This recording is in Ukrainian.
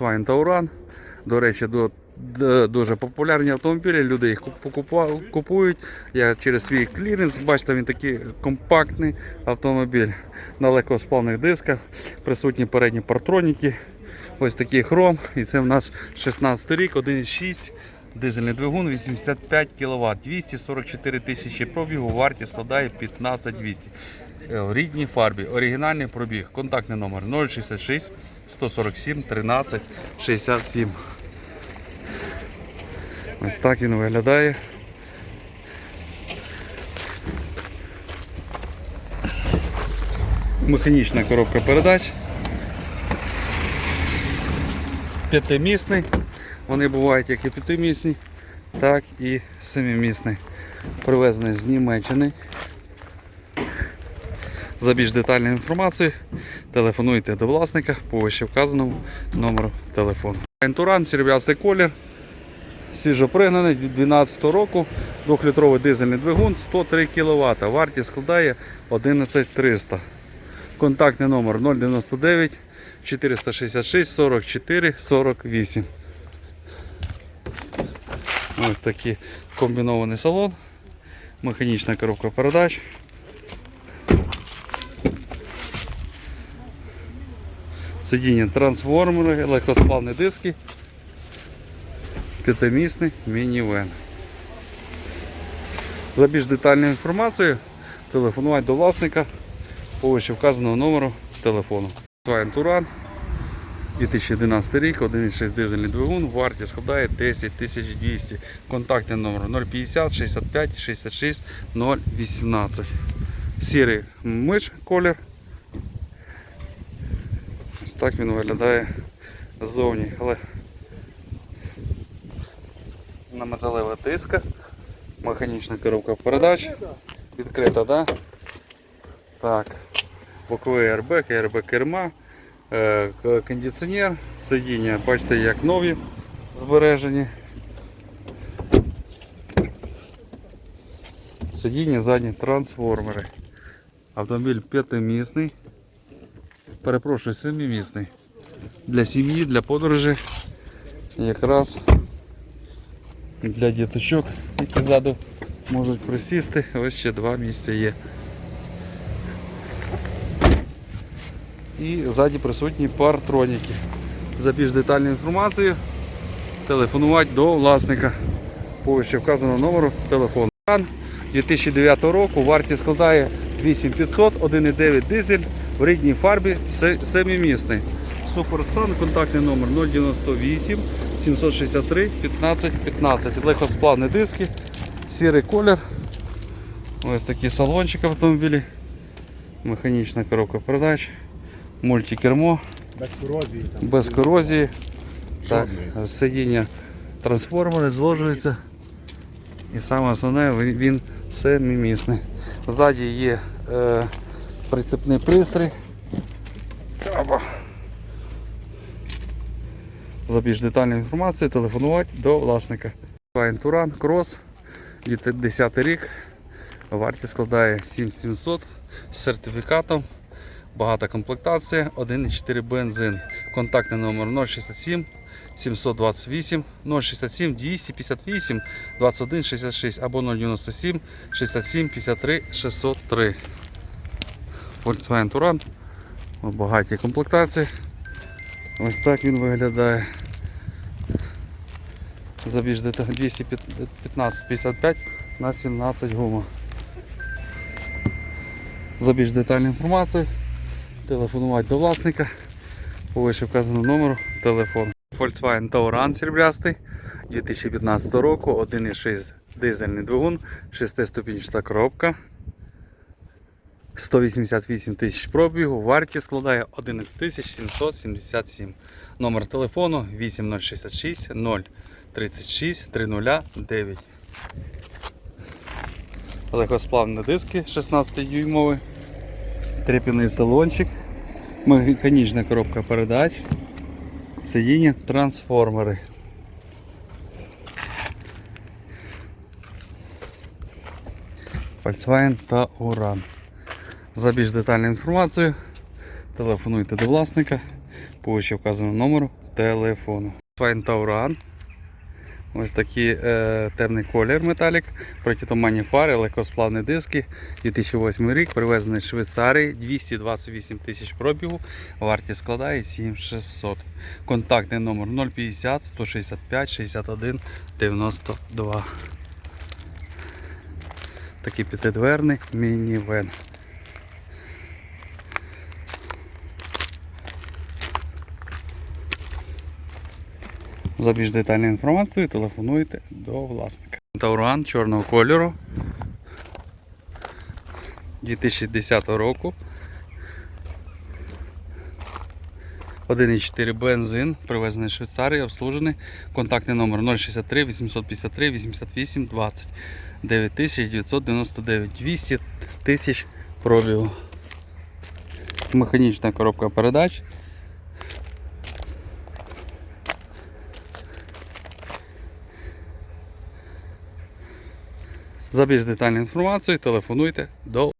Volkswagen Tauran. До речі, до, д- дуже популярні автомобілі. Люди їх купують. Я через свій кліренс, бачите, він такий компактний автомобіль на легкосплавних дисках. Присутні передні партроніки. Ось такий хром. І це в нас 16 рік, 1,6. Дизельний двигун 85 кВт, 244 тисячі пробігу, вартість складає 15 200. Е, В рідній фарбі, оригінальний пробіг, контактний номер 066 147 13 67. Ось так він виглядає. Механічна коробка передач. П'ятимісний. Вони бувають як і п'ятимісні, так і семимісний. Привезений з Німеччини. За більш детальною інформацією телефонуйте до власника по вище вказаному номеру телефону. Ентуран, серебрястий колір, свіжопригнаний 2012 року, 2-літровий дизельний двигун, 103 кВт. Вартість складає 11300. Контактний номер 099 466 44 48. Ось такий комбінований салон, механічна коробка передач. Сидіння трансформери, легкосплавні диски, п'ятимісний мінівен. За більш детальною інформацією телефонувати до власника по вказаного номеру телефону. Туран 2011 рік, 1,6 дизельний двигун, вартість складає 10 200. Контактний номер 050 65 66 018. Сірий миш колір. Так він виглядає ззовні, але на металевих дисках, механічна коробка передач, відкрита, да? Так, боковий airbag, airbag керма, е, кондиціонер, сидіння, бачите, як нові збережені. Сидіння задні трансформери. Автомобіль п'ятимісний. Перепрошую, семимісний. Для сім'ї, для подорожі. Якраз для діточок, які ззаду можуть присісти. Ось ще два місця є. І ззаді присутні партроніки. За більш детальною інформацією телефонувати до власника по вище вказаного номеру телефону. 2009 року вартість складає 8500, 1,9 дизель в рідній фарбі, се- семимісний. Суперстан, контактний номер 098 763 15 15. Легкосплавні диски, сірий колір. Ось такий салончик автомобілі. Механічна коробка передач, мультикермо, Без корозії там. без корозії. Так, сидіння трансформери зложуються. І саме основне він- він семимісний. Ззаді є е, прицепний пристрій. За більш детальною інформацією телефонувати до власника. Touran Cross 10 рік. Вартість складає 7700 з сертифікатом. Багата комплектація, 1,4 бензин. Контактний номер 067 728 067 258 21 66 або 097 67 53 603. Volkswagen Touran. У багатій комплектації. Ось так він виглядає. За більш 215 55 на 17 гума. За більш детальну інформацію телефонувати до власника по вище вказаному номеру телефону. Volkswagen Tauran серебрястий 2015 року, 1,6 дизельний двигун, 6-ступінчата коробка. 188 тисяч пробігу, вартість складає 11 тисяч 777. Номер телефону 8066 036 309. Легкосплавні диски 16 дюймові, треп'яний салончик, механічна коробка передач, сидіння, трансформери. Volkswagen та Уран. За більш детальну інформацію телефонуйте до власника по вище вказаному номеру телефону. Файн Тауран. Ось такий е, темний колір металік, протитуманні фари, легкосплавні диски. 2008 рік, привезений з Швейцарії, 228 тисяч пробігу, вартість складає 7600. Контактний номер 050 165 61 92. Такий п'ятидверний мінівен. За більш детальною інформацією телефонуйте до власника. Тауран чорного кольору 2010 року. 1,4 бензин, привезений з Швейцарії, обслужений. Контактний номер 063 853 88 20 9999 200 тисяч пробігу. Механічна коробка передач. За більш детальною інформацією телефонуйте до